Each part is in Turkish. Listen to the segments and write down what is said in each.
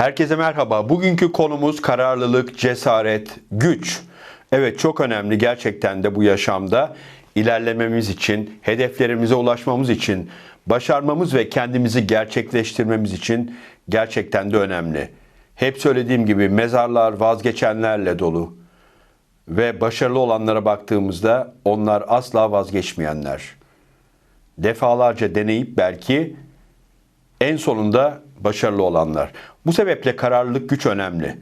Herkese merhaba. Bugünkü konumuz kararlılık, cesaret, güç. Evet çok önemli gerçekten de bu yaşamda ilerlememiz için, hedeflerimize ulaşmamız için, başarmamız ve kendimizi gerçekleştirmemiz için gerçekten de önemli. Hep söylediğim gibi mezarlar vazgeçenlerle dolu ve başarılı olanlara baktığımızda onlar asla vazgeçmeyenler. Defalarca deneyip belki en sonunda başarılı olanlar. Bu sebeple kararlılık güç önemli.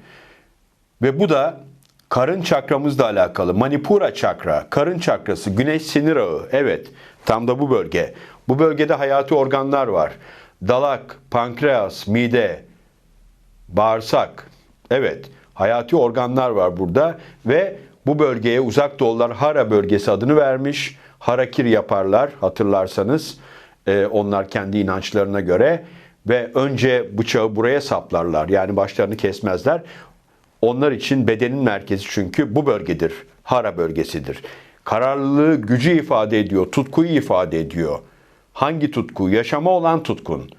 Ve bu da karın çakramızla alakalı. Manipura çakra, karın çakrası, güneş sinir ağı. Evet, tam da bu bölge. Bu bölgede hayati organlar var. Dalak, pankreas, mide, bağırsak. Evet, hayati organlar var burada ve bu bölgeye uzak doğular Hara bölgesi adını vermiş. Harakir yaparlar hatırlarsanız. Ee, onlar kendi inançlarına göre ve önce bıçağı buraya saplarlar. Yani başlarını kesmezler. Onlar için bedenin merkezi çünkü bu bölgedir. Hara bölgesidir. Kararlılığı gücü ifade ediyor, tutkuyu ifade ediyor. Hangi tutku? Yaşama olan tutkun.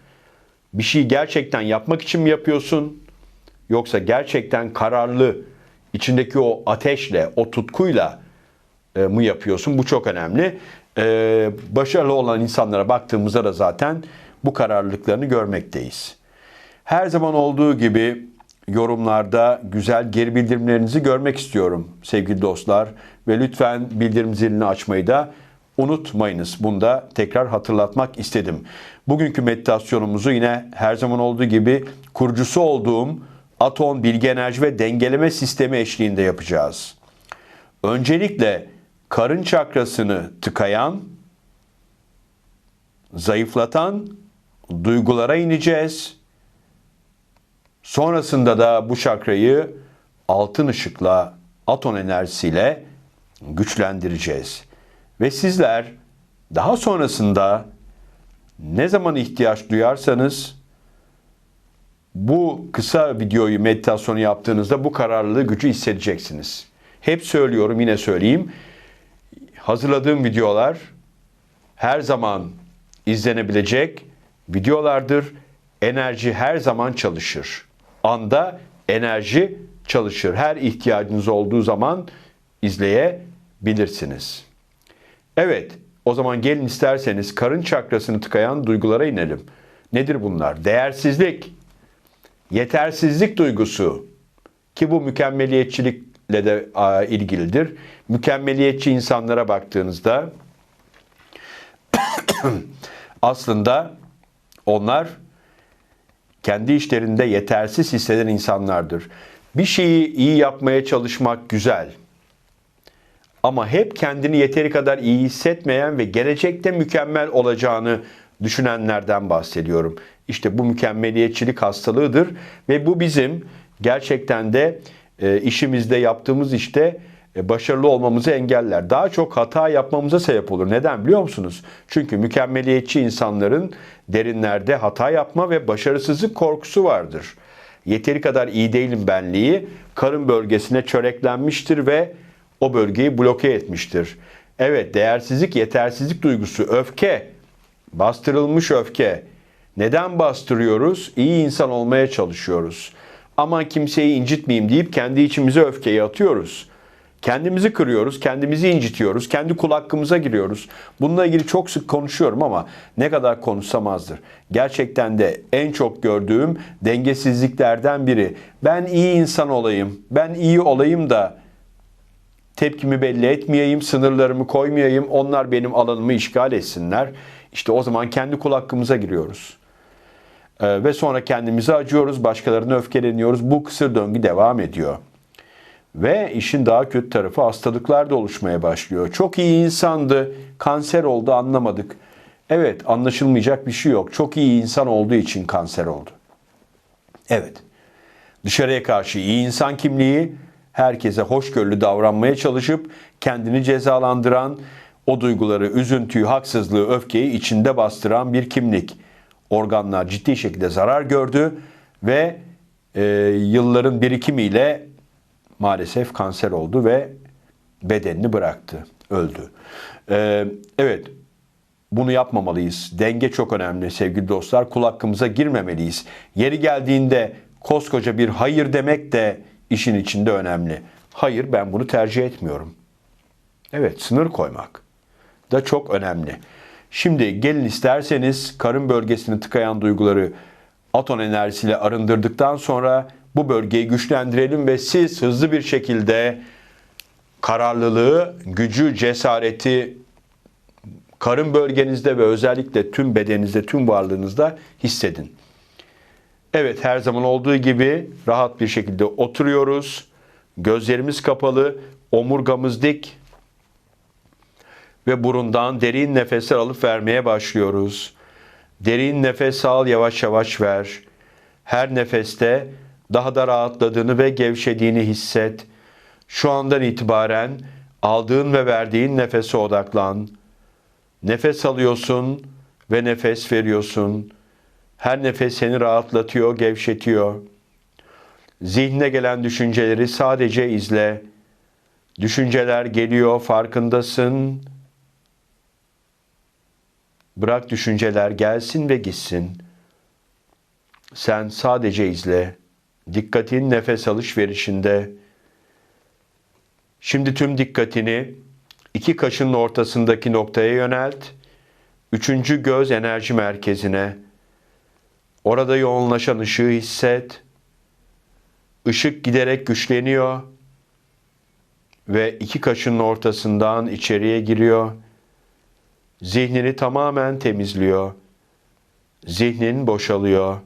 Bir şeyi gerçekten yapmak için mi yapıyorsun? Yoksa gerçekten kararlı, içindeki o ateşle, o tutkuyla e, mı yapıyorsun? Bu çok önemli. E, başarılı olan insanlara baktığımızda da zaten bu kararlılıklarını görmekteyiz. Her zaman olduğu gibi yorumlarda güzel geri bildirimlerinizi görmek istiyorum sevgili dostlar. Ve lütfen bildirim zilini açmayı da unutmayınız. Bunu da tekrar hatırlatmak istedim. Bugünkü meditasyonumuzu yine her zaman olduğu gibi kurucusu olduğum Aton Bilgi Enerji ve Dengeleme Sistemi eşliğinde yapacağız. Öncelikle karın çakrasını tıkayan, zayıflatan duygulara ineceğiz. Sonrasında da bu çakrayı altın ışıkla, aton enerjisiyle güçlendireceğiz. Ve sizler daha sonrasında ne zaman ihtiyaç duyarsanız bu kısa videoyu meditasyonu yaptığınızda bu kararlılığı gücü hissedeceksiniz. Hep söylüyorum yine söyleyeyim. Hazırladığım videolar her zaman izlenebilecek videolardır. Enerji her zaman çalışır. Anda enerji çalışır. Her ihtiyacınız olduğu zaman izleyebilirsiniz. Evet, o zaman gelin isterseniz karın çakrasını tıkayan duygulara inelim. Nedir bunlar? Değersizlik, yetersizlik duygusu ki bu mükemmeliyetçilikle de ilgilidir. Mükemmeliyetçi insanlara baktığınızda aslında onlar kendi işlerinde yetersiz hisseden insanlardır. Bir şeyi iyi yapmaya çalışmak güzel. Ama hep kendini yeteri kadar iyi hissetmeyen ve gelecekte mükemmel olacağını düşünenlerden bahsediyorum. İşte bu mükemmeliyetçilik hastalığıdır ve bu bizim gerçekten de e, işimizde yaptığımız işte başarılı olmamızı engeller. Daha çok hata yapmamıza sebep olur. Neden biliyor musunuz? Çünkü mükemmeliyetçi insanların derinlerde hata yapma ve başarısızlık korkusu vardır. Yeteri kadar iyi değilim benliği karın bölgesine çöreklenmiştir ve o bölgeyi bloke etmiştir. Evet, değersizlik, yetersizlik duygusu, öfke, bastırılmış öfke. Neden bastırıyoruz? İyi insan olmaya çalışıyoruz. Ama kimseyi incitmeyeyim deyip kendi içimize öfkeyi atıyoruz. Kendimizi kırıyoruz, kendimizi incitiyoruz, kendi kul hakkımıza giriyoruz. Bununla ilgili çok sık konuşuyorum ama ne kadar konuşsam azdır. Gerçekten de en çok gördüğüm dengesizliklerden biri. Ben iyi insan olayım, ben iyi olayım da tepkimi belli etmeyeyim, sınırlarımı koymayayım, onlar benim alanımı işgal etsinler. İşte o zaman kendi kul hakkımıza giriyoruz. Ee, ve sonra kendimizi acıyoruz, başkalarına öfkeleniyoruz. Bu kısır döngü devam ediyor. Ve işin daha kötü tarafı hastalıklar da oluşmaya başlıyor. Çok iyi insandı, kanser oldu anlamadık. Evet anlaşılmayacak bir şey yok. Çok iyi insan olduğu için kanser oldu. Evet. Dışarıya karşı iyi insan kimliği, herkese hoşgörülü davranmaya çalışıp kendini cezalandıran, o duyguları, üzüntüyü, haksızlığı, öfkeyi içinde bastıran bir kimlik. Organlar ciddi şekilde zarar gördü ve e, yılların birikimiyle maalesef kanser oldu ve bedenini bıraktı, öldü. Ee, evet, bunu yapmamalıyız. Denge çok önemli sevgili dostlar. Kul hakkımıza girmemeliyiz. Yeri geldiğinde koskoca bir hayır demek de işin içinde önemli. Hayır ben bunu tercih etmiyorum. Evet sınır koymak da çok önemli. Şimdi gelin isterseniz karın bölgesini tıkayan duyguları aton enerjisiyle arındırdıktan sonra bu bölgeyi güçlendirelim ve siz hızlı bir şekilde kararlılığı, gücü, cesareti karın bölgenizde ve özellikle tüm bedeninizde, tüm varlığınızda hissedin. Evet her zaman olduğu gibi rahat bir şekilde oturuyoruz. Gözlerimiz kapalı, omurgamız dik ve burundan derin nefesler alıp vermeye başlıyoruz. Derin nefes al, yavaş yavaş ver. Her nefeste daha da rahatladığını ve gevşediğini hisset. Şu andan itibaren aldığın ve verdiğin nefese odaklan. Nefes alıyorsun ve nefes veriyorsun. Her nefes seni rahatlatıyor, gevşetiyor. Zihnine gelen düşünceleri sadece izle. Düşünceler geliyor, farkındasın. Bırak düşünceler gelsin ve gitsin. Sen sadece izle. Dikkatin nefes alışverişinde. Şimdi tüm dikkatini iki kaşının ortasındaki noktaya yönelt. Üçüncü göz enerji merkezine. Orada yoğunlaşan ışığı hisset. Işık giderek güçleniyor ve iki kaşının ortasından içeriye giriyor. Zihnini tamamen temizliyor. Zihnin boşalıyor.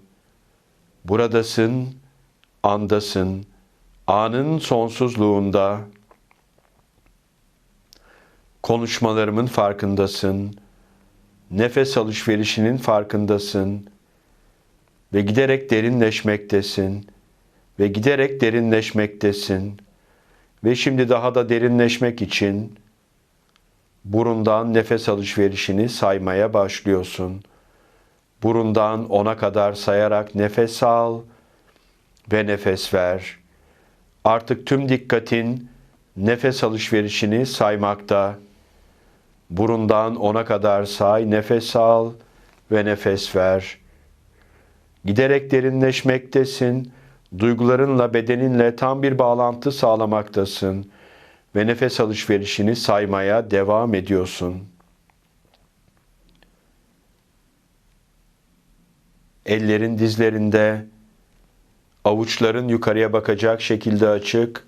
Buradasın, andasın, anın sonsuzluğunda. Konuşmalarımın farkındasın. Nefes alışverişinin farkındasın. Ve giderek derinleşmektesin. Ve giderek derinleşmektesin. Ve şimdi daha da derinleşmek için burundan nefes alışverişini saymaya başlıyorsun. Burundan ona kadar sayarak nefes al ve nefes ver. Artık tüm dikkatin nefes alışverişini saymakta. Burundan ona kadar say, nefes al ve nefes ver. Giderek derinleşmektesin. Duygularınla, bedeninle tam bir bağlantı sağlamaktasın ve nefes alışverişini saymaya devam ediyorsun. Ellerin dizlerinde, avuçların yukarıya bakacak şekilde açık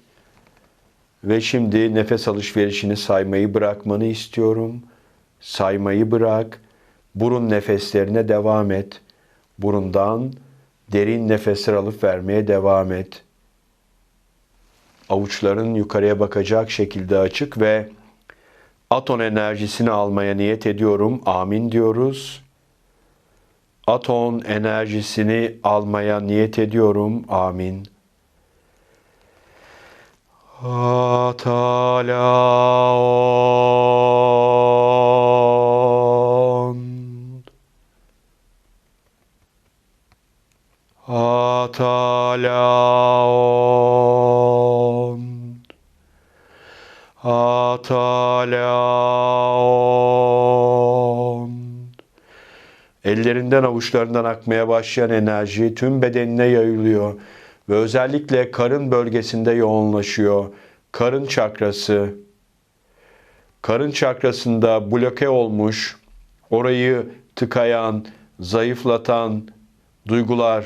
ve şimdi nefes alışverişini saymayı bırakmanı istiyorum. Saymayı bırak. Burun nefeslerine devam et. Burundan derin nefesler alıp vermeye devam et. Avuçların yukarıya bakacak şekilde açık ve aton enerjisini almaya niyet ediyorum. Amin diyoruz. Aton enerjisini almaya niyet ediyorum. Amin. Atalaon Atalaon Atalaon Ellerinden avuçlarından akmaya başlayan enerji tüm bedenine yayılıyor ve özellikle karın bölgesinde yoğunlaşıyor. Karın çakrası, karın çakrasında bloke olmuş, orayı tıkayan, zayıflatan duygular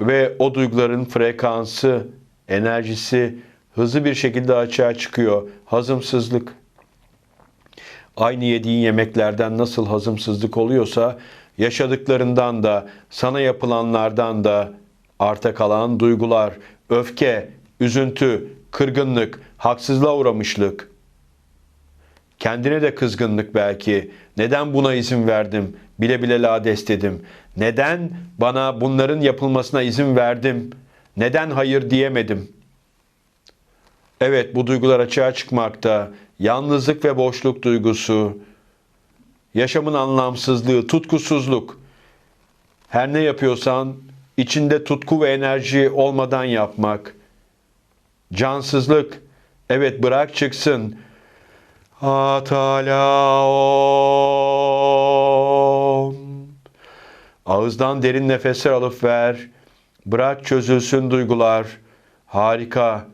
ve o duyguların frekansı, enerjisi hızlı bir şekilde açığa çıkıyor. Hazımsızlık. Aynı yediğin yemeklerden nasıl hazımsızlık oluyorsa yaşadıklarından da, sana yapılanlardan da arta kalan duygular, öfke, üzüntü, kırgınlık, haksızlığa uğramışlık, kendine de kızgınlık belki. Neden buna izin verdim? Bile bile lades dedim. Neden bana bunların yapılmasına izin verdim? Neden hayır diyemedim? Evet bu duygular açığa çıkmakta. Yalnızlık ve boşluk duygusu, yaşamın anlamsızlığı, tutkusuzluk. Her ne yapıyorsan içinde tutku ve enerji olmadan yapmak. Cansızlık. Evet bırak çıksın. Atalaon. Ağızdan derin nefesler alıp ver. Bırak çözülsün duygular. Harika.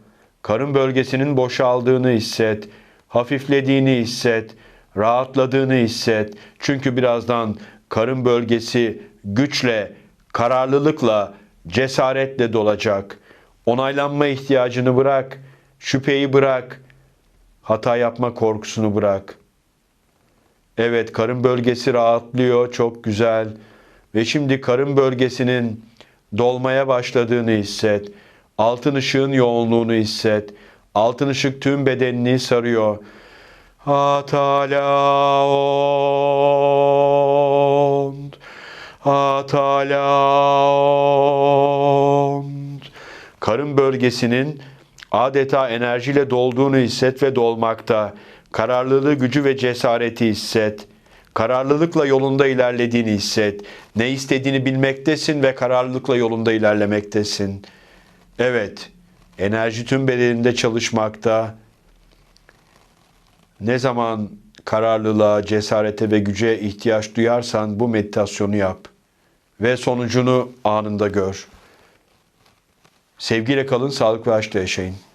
Karın bölgesinin boşaldığını hisset. Hafiflediğini hisset. Rahatladığını hisset. Çünkü birazdan karın bölgesi güçle, kararlılıkla, cesaretle dolacak. Onaylanma ihtiyacını bırak. Şüpheyi bırak. Hata yapma korkusunu bırak. Evet, karın bölgesi rahatlıyor. Çok güzel. Ve şimdi karın bölgesinin dolmaya başladığını hisset. Altın ışığın yoğunluğunu hisset. Altın ışık tüm bedenini sarıyor. Atalaond. Atalaond. Karın bölgesinin adeta enerjiyle dolduğunu hisset ve dolmakta. Kararlılığı, gücü ve cesareti hisset. Kararlılıkla yolunda ilerlediğini hisset. Ne istediğini bilmektesin ve kararlılıkla yolunda ilerlemektesin. Evet, enerji tüm bedeninde çalışmakta. Ne zaman kararlılığa, cesarete ve güce ihtiyaç duyarsan bu meditasyonu yap ve sonucunu anında gör. Sevgiyle kalın, sağlık ve aşkla yaşayın.